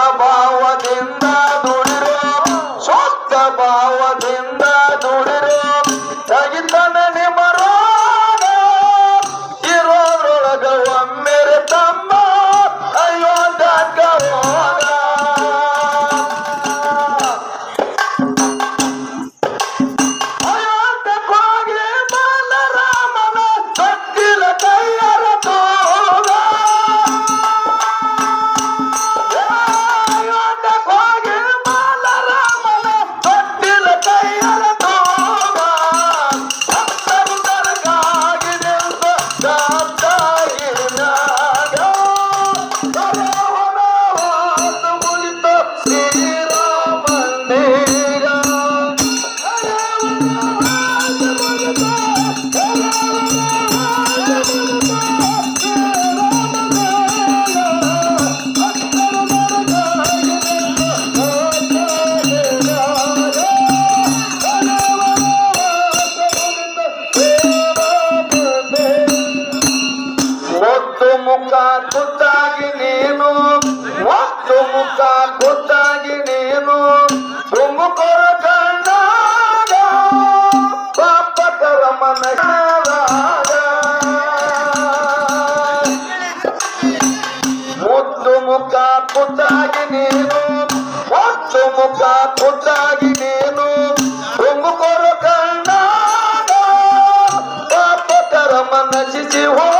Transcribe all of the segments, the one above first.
বাবা ಒತ್ತು ಮುಖ ಗೊತ್ತಾಗಿ ನೀನು, ಒತ್ತು ಮುಖ ಗೊತ್ತಾಗಿ ನೀನು ತುಮಕೂರ ಕಣ್ಣಾಗ, ಪಾಪಕರ ಮನಗಾಗ ಮುತ್ತು ಮುಖ ಕುತ್ತಾಗಿ ನೀನು, ಒತ್ತು ಮುಖ ಕುತ್ತಾಗಿ ನೀನು ತುಮಕೂರ ಕಣ್ಣಾಗ, ಪಾಪಕರ ಮನಸಿಸಿ ಹೋಗುದ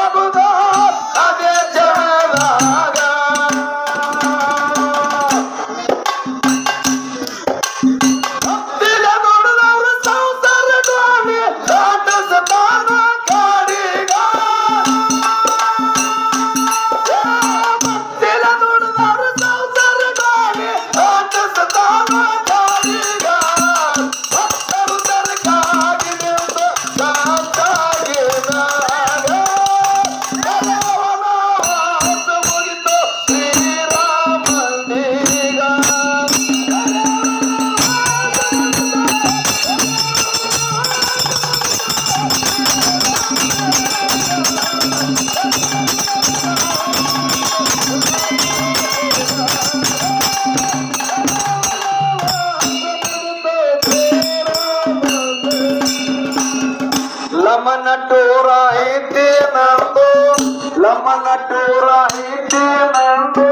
ಲಮನ ಐತಿ ನಂದು ಲಮನ ಐತಿ ನಂದು.